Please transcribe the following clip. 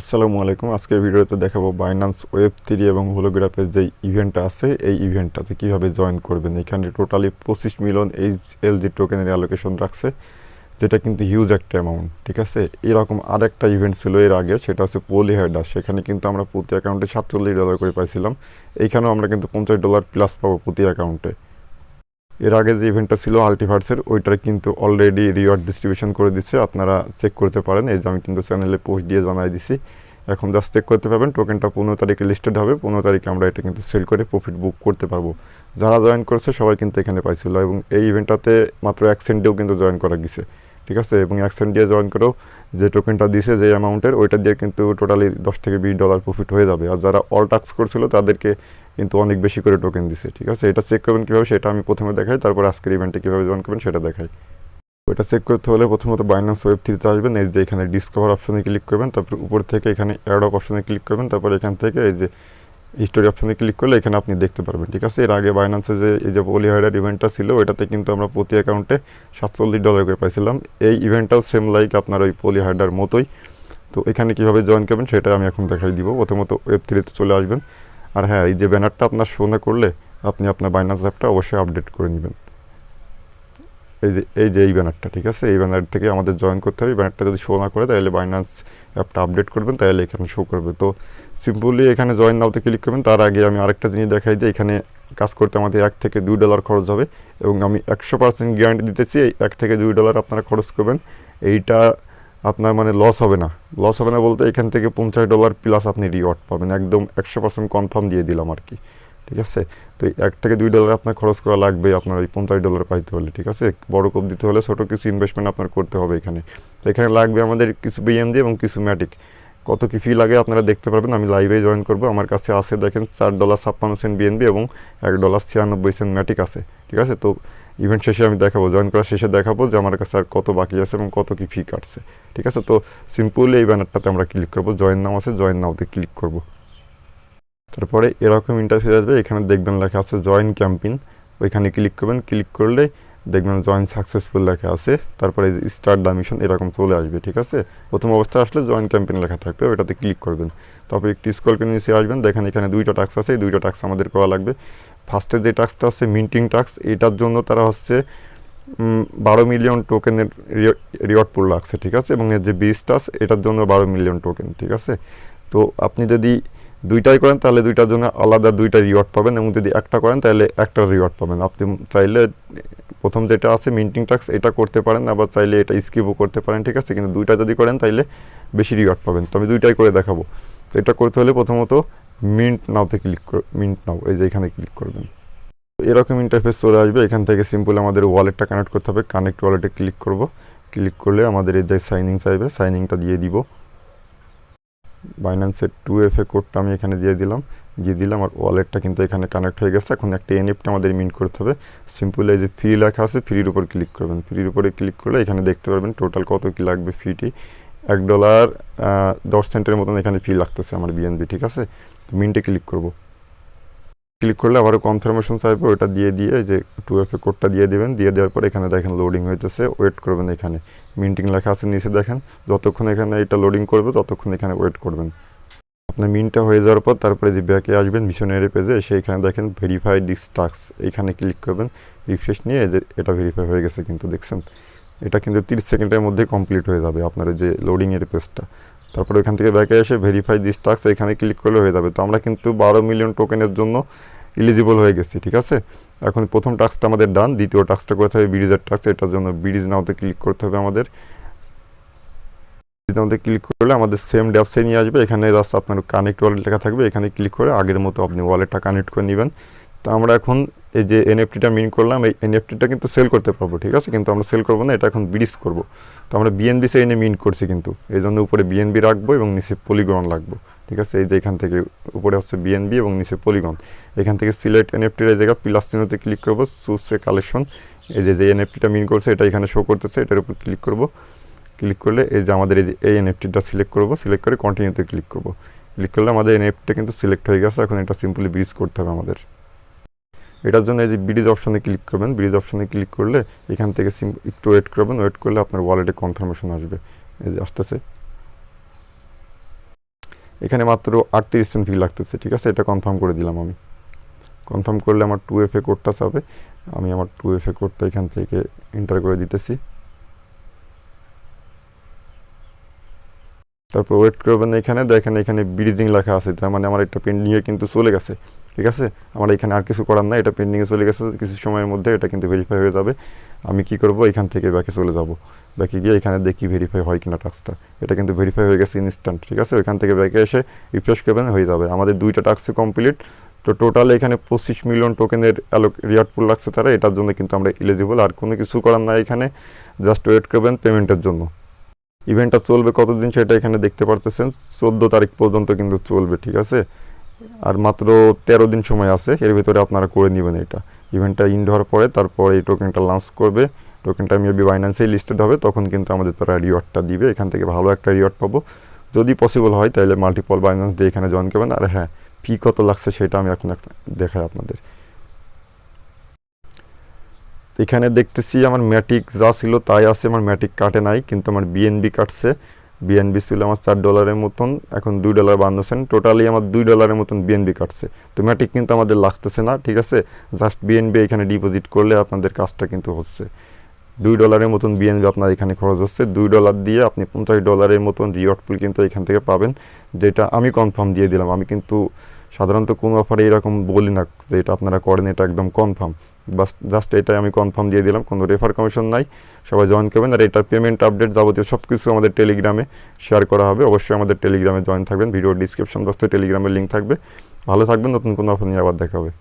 আসসালামু আলাইকুম। আজকের ভিডিওতে দেখাবো বাইনান্স ওয়েব থ্রি এবং হোলোগ্রাফের যে ইভেন্টটা আছে, এই ইভেন্টটাতে কীভাবে জয়েন করবেন। এখানে টোটালি পঁচিশ মিলিয়ন এইচ এল জি টোকেনের অ্যালোকেশন রাখছে, যেটা কিন্তু হিউজ একটা অ্যামাউন্ট ঠিক আছে? এরকম আরেকটা ইভেন্ট ছিল এর আগে সেটা হচ্ছে পোলি হেডার সেখানে কিন্তু আমরা প্রতি অ্যাকাউন্টে সাতচল্লিশ ডলার করে পাইছিলাম। এইখানেও আমরা কিন্তু পঞ্চাশ ডলার প্লাস পাবো প্রতি অ্যাকাউন্টে এর আগে যে ইভেন্টটা ছিল আল্টিভার্সের ওইটার কিন্তু অলরেডি রিওয়ার্ড ডিস্ট্রিবিউশন করে দিচ্ছে আপনারা চেক করতে পারেন। এই যে আমি কিন্তু চ্যানেলে পোস্ট দিয়ে জানাই দিছি। এখন জাস্ট চেক করতে পারবেন। টোকেনটা পনেরো তারিখে লিস্টেড হবে। পনেরো তারিখে আমরা এটা কিন্তু সেল করে প্রফিট বুক করতে পারব। যারা জয়েন করেছে, সবাই কিন্তু এখানে পাইছিল এবং এই ইভেন্টটাতে মাত্র এক সেন্টেও কিন্তু জয়েন করা গেছে। ঠিক আছে? এবং এক সেন্ট দিয়ে জয়েন করেও যে টোকেনটা দিছে, যে অ্যামাউন্টের ওইটা দিয়ে কিন্তু টোটালি দশ থেকে বিশ ডলার প্রফিট হয়ে যাবে। আর যারা অল টাক্স করছিল, তাদেরকে কিন্তু অনেক বেশি করে টোকেন দিছে, ঠিক আছে? এটা চেক করবেন কীভাবে, সেটা আমি প্রথমে দেখাই, তারপর আজকের ইভেন্টে কীভাবে জয়েন করবেন সেটা দেখাই। ওটা চেক করতে হলে প্রথমত বাইন্যান্স ওয়েব থ্রিতে আসবেন, এই যে এখানে ডিসকভার অপশনে ক্লিক করবেন, তারপর উপর থেকে এখানে অ্যাড অপশনে ক্লিক করবেন, তারপর এখান থেকে এই যে হিস্টোরি অপশনে ক্লিক করলে এখানে আপনি দেখতে পারবেন, ঠিক আছে? এর আগে বাইন্যান্সে যে, এই যে পলি হাইডার ইভেন্টটা ছিল, ওইটাতে কিন্তু আমরা প্রতি অ্যাকাউন্টে সাতচল্লিশ ডলার করে পাইছিলাম। এই ইভেন্টটাও সেম লাইক আপনার ওই পলি হাইডার মতোই। তো এখানে কীভাবে জয়েন করবেন সেটা আমি এখন দেখাই দিব। প্রথমত ওয়েব থ্রিতে চলে আসবেন। আর হ্যাঁ এই যে ব্যানারটা আপনার শো না করলে আপনি আপনার বাইনান্স অ্যাপটা অবশ্যই আপডেট করে নেবেন। এই যে এই যে এই ব্যানারটা, ঠিক আছে? এই ব্যানার থেকে আমাদের জয়েন করতে হবে। ব্যানারটা যদি শো না করে, তাহলে বাইন্যান্স অ্যাপটা আপডেট করবেন, তাহলে এখানে শো করবে। তো সিম্পলি এখানে জয়েন নাওতে ক্লিক করবেন। তার আগে আমি আরেকটা জিনিস দেখাই দিই। এখানে কাজ করতে আমাদের এক থেকে দুই ডলার খরচ হবে এবং আমি একশো পার্সেন্ট গ্যারান্টি দিতেছি। এক থেকে দুই ডলার আপনারা খরচ করবেন। এইটা আপনার মানে লস হবে না। লস হবে না বলতে এখান থেকে পঞ্চাশ ডলার প্লাস আপনি রিওয়ার্ড পাবেন। একদম একশো পার্সেন্ট কনফার্ম দিয়ে দিলাম আর কি। ঠিক আছে? তো এক থেকে দুই ডলার আপনার খরচ করা লাগবে আপনার ওই পঞ্চাশ ডলার পাইতে হলে, ঠিক আছে? বড় কোপ দিতে হলে ছোটো কিছু ইনভেস্টমেন্ট আপনার করতে হবে এখানে। তো এখানে লাগবে আমাদের কিছু বিএমডি এবং কিছু ম্যাটিক কত কী ফি লাগে আপনারা দেখতে পারবেন, আমি লাইভে জয়েন করব। আমার কাছে আছে, দেখেন, চার ডলার ছাপ্পান্ন সেন্ট বিএনবি এবং এক ডলার ছিয়ানব্বই সেন্ট ম্যাটিক আছে, ঠিক আছে? তো ইভেন্ট শেষে আমি দেখাবো জয়েন করার শেষে দেখাবো যে আমার কাছে আর কত বাকি আছে এবং কত কী ফি কাটছে, ঠিক আছে? তো সিম্পলি এই ব্যানারটাতে আমরা ক্লিক করব জয়েন নাও আছে জয়েন নাওতে ক্লিক করব। তারপরে এরকম ইন্টারফেস আসবে, এখানে দেখবেন লেখা আছে জয়েন ক্যাম্পিং ওইখানে ক্লিক করবেন ক্লিক করলে দেখবেন জয়েন সাকসেসফুল লেখা আছে, তারপরে স্টার্ট দ্য মিশন এরকম চলে আসবে, ঠিক আছে? প্রথম অবস্থায় আসলে জয়েন ক্যাম্পেইন লেখা থাকবে, ওইটাতে ক্লিক করবেন। তারপর একটু স্কল করে নিচে আসবেন, দেখেন এখানে দুইটা টাক্স আছে, এই দুইটা টাক্স আমাদের করা লাগবে। ফার্স্টে যে টাক্সটা হচ্ছে মিন্টিং টাক্স এটার জন্য তারা হচ্ছে বারো মিলিয়ন টোকেনের রিওয়ার্ড পুল লাগছে ঠিক আছে? এবং এর যে বিজটা এটার জন্য বারো মিলিয়ন টোকেন ঠিক আছে? তো আপনি যদি দুইটাই করেন, তাহলে দুইটার জন্য আলাদা দুইটা রিওয়ার্ড পাবেন এবং যদি একটা করেন, তাহলে একটা রিওয়ার্ড পাবেন। আপনি চাইলে প্রথম যেটা আছে মিন্টিং টাক্স এটা করতে পারেন, আবার চাইলে এটা স্কিপও করতে পারেন, ঠিক আছে? কিন্তু দুইটা যদি করেন, তাইলে বেশি রিওয়ার্ড পাবেন। তো আমি দুইটাই করে দেখাবো। তো এটা করতে হলে প্রথমত মিন্ট নাওতে ক্লিক কর মিন্ট নাও এই যে এখানে ক্লিক করবেন। এরকম ইন্টারফেস চলে আসবে। এখান থেকে সিম্পল আমাদের ওয়ালেটটা কানেক্ট করতে হবে। কানেক্ট ওয়ালেটে ক্লিক করব। ক্লিক করলে আমাদের এই যে সাইনিং চাইবে সাইনিংটা দিয়ে দিব। বাইন্যান্সের টু এফ এ কোডটা আমি এখানে দিয়ে দিলাম। দিয়ে দিলাম আর ওয়ালেটটা কিন্তু এখানে কানেক্ট হয়ে গেছে। এখন একটা এনএফটা আমাদের মিন করতে হবে। সিম্পল এই যে ফি লেখা আছে ফ্রির উপর ক্লিক করবেন। ফ্রির উপরে ক্লিক করলে এখানে দেখতে পারবেন টোটাল কত কী লাগবে ফিটি এক ডলার দশ সেন্টের মতন এখানে ফি লাগতেছে আমার বিএনবি ঠিক আছে? মিনটে ক্লিক করব। ক্লিক করলে আবারও কনফার্মেশন চাইবে ওটা দিয়ে দিয়ে যে টু এফ কোডটা দিয়ে দেবেন, দিয়ে দেওয়ার পর এখানে দেখেন লোডিং হইতেছে ওয়েট করবেন এখানে। মিন্টিং লেখা আছে নিচে দেখেন, যতক্ষণ এখানে এটা লোডিং করবে, ততক্ষণ এখানে ওয়েট করবেন। আপনার মিনটা হয়ে যাওয়ার পর তারপরে যে ব্যাকে আসবেন মিশনারি পেজে সেইখানে দেখেন ভেরিফাই ডিস টাক্স এইখানে ক্লিক করবেন রিফ্রেশ নিয়ে যে এটা ভেরিফাই হয়ে গেছে কিন্তু, দেখছেন? এটা কিন্তু তিরিশ সেকেন্ডের মধ্যে কমপ্লিট হয়ে যাবে আপনার যে লোডিংয়ের পেজটা তারপরে ওইখান থেকে ব্যাকে এসে ভেরিফাই দিস টাক্স এখানে ক্লিক করলে হয়ে যাবে। তো আমরা কিন্তু বারো মিলিয়ন টোকেনের জন্য ইলিজিবল হয়ে গেছি, ঠিক আছে? এখন প্রথম টাস্কটা আমাদের ডান দ্বিতীয় টাস্কটা করতে হবে ব্রিজের টাস্ক এটার জন্য ব্রিজ নাওতে ক্লিক করতে হবে আমাদের। নাওতে ক্লিক করলে আমাদের সেম ড্যাপসে নিয়ে আসবে, এখানে জাস্ট আপনার কানেক্ট ওয়ালেট লেখা থাকবে, এখানে ক্লিক করে আগের মতো আপনি ওয়ালেটটা কানেক্ট করে নেবেন। তো আমরা এখন এই যে এনএফটিটা মিন করলাম, এই এনএফটিটা কিন্তু সেল করতে পারব, ঠিক আছে? কিন্তু আমরা সেল করব না, এটা এখন ব্রিজ করব। তো আমরা বিএনবি সে এনে মিন করছি কিন্তু। এই জন্য উপরে বিএনবি রাখব এবং নিচে পলিগন রাখব ঠিক আছে? এই যে এখান থেকে উপরে হচ্ছে বিএনবি এবং নিচে পলিগন এখান থেকে সিলেক্ট এনএফটির জায়গা প্লাস চিহ্নতে ক্লিক করব সুসে কালেকশন এই যে যে এনএফটিটা মিন করছে, এটা এখানে শো করতেছে, এটার উপর ক্লিক করব। ক্লিক করলে এই যে আমাদের এই যে, এই এনএফটিটা সিলেক্ট করব সিলেক্ট করে কন্টিনিউতে ক্লিক করব। ক্লিক করলে আমাদের এনএফটিটা কিন্তু সিলেক্ট হয়ে গেছে, এখন এটা সিম্পলি ব্রিজ করতে হবে আমাদের। এটার জন্য এই যে ব্রিজ অপশনে ক্লিক করবেন ব্রিজ অপশনে ক্লিক করলে এখান থেকে সিম একটু ওয়েট করবেন ওয়েট করলে আপনার ওয়ালেটে কনফার্মেশন আসবে। এই যে আসতেছে। এখানে মাত্র আটত্রিশ সেন্ট ফি লাগতেছে, ঠিক আছে? এটা কনফার্ম করে দিলাম আমি। কনফার্ম করলে আমার টু এফ এ কোডটা চাবে। আমি আমার টু এফ এ কোডটা এখান থেকে এন্টার করে দিতেছি। তারপর ওয়েট করবেন এখানে। দেখেন এখানে ব্রিজিং লেখা আছে, তার মানে আমার একটা পেন্ডিংয়ে কিন্তু চলে গেছে। ঠিক আছে? আমার এখানে আর কিছু করার নাই, এটা পেন্ডিংয়ে চলে গেছে, কিছু সময়ের মধ্যে এটা কিন্তু ভেরিফাই হয়ে যাবে। আমি কি করব? এখান থেকে ব্যাকে চলে যাব। ব্যাকে গিয়ে এখানে দেখি ভেরিফাই হয় কিনা টাস্কটা এটা কিন্তু ভেরিফাই হয়ে গেছে ইনস্ট্যান্ট ঠিক আছে? ওইখান থেকে ব্যাকে এসে রিফ্রেশ করবেন, হয়ে যাবে। আমাদের দুইটা টাস্ক কমপ্লিট তো টোটাল এখানে পঁচিশ মিলিয়ন টোকেনের অ্যালোক রিয়ার্ড পুল লাগছে তারা, এটার জন্য কিন্তু আমরা এলিজিবল আর কোনো কিছু করার নাই এখানে। জাস্ট ওয়েট করবেন পেমেন্টের জন্য। ইভেন্টটা চলবে কতদিন সেটা এখানে দেখতে পারতেছেন। চোদ্দ তারিখ পর্যন্ত কিন্তু চলবে, ঠিক আছে? আর মাত্র তেরো দিন সময় আছে, এর ভিতরে আপনারা করে নেবেন এটা। ইভেন্টটা ইন্ড হওয়ার পরে, তারপর এই টোকেনটা লঞ্চ করবে। টোকেনটা মেবি বাইন্যান্সেই লিস্টেড হবে, তখন কিন্তু আমাদের তারা রিওয়ার্ডটা দিবে। এখান থেকে ভালো একটা রিওয়ার্ড পাবো। যদি পসিবল হয় তাহলে মাল্টিপল বাইন্যান্স দিয়ে এখানে জয়েন করবেন। আর হ্যাঁ ফি কত লাগছে সেটা আমি এখন দেখাই আপনাদের। এখানে দেখতেছি আমার ম্যাটিক যা ছিল তাই আছে, আমার ম্যাটিক কাটে নাই, কিন্তু আমার বিএনবি কাটছে বিএনবি ছিল আমার চার ডলারের মতন, এখন দুই ডলার বান্ন সেন্ট টোটালি আমার দুই ডলারের মতন বিএনবি কাটছে। তো ম্যাটিক কিন্তু আমাদের লাগতেছে না, ঠিক আছে? জাস্ট বিএনবি এখানে ডিপোজিট করলে আপনাদের কাজটা কিন্তু হচ্ছে। দুই ডলারের মতন বিএনবি আপনার এখানে খরচ হচ্ছে। দুই ডলার দিয়ে আপনি পঞ্চাশ ডলারের মতন রিওয়ার্ড পুল কিন্তু এখান থেকে পাবেন, যেটা আমি কনফার্ম দিয়ে দিলাম। আমি কিন্তু সাধারণত কোনো অফারে এরকম বলি না যে এটা আপনারা করেন, এটা একদম কনফার্ম বাস জাস্ট এটাই আমি কনফার্ম দিয়ে দিলাম, কোনো রেফার কমিশন নাই, সবাই জয়েন করবেন। আর এটা পেমেন্ট আপডেট যাবতীয় সব কিছু আমাদের টেলিগ্রামে শেয়ার করা হবে, অবশ্যই আমাদের টেলিগ্রামে জয়েন থাকবেন ভিডিও ডিসক্রিপশন বক্সে টেলিগ্রামের লিঙ্ক থাকবে। ভালো থাকবেন, নতুন কোনো অফার নিয়ে আবার দেখা হবে।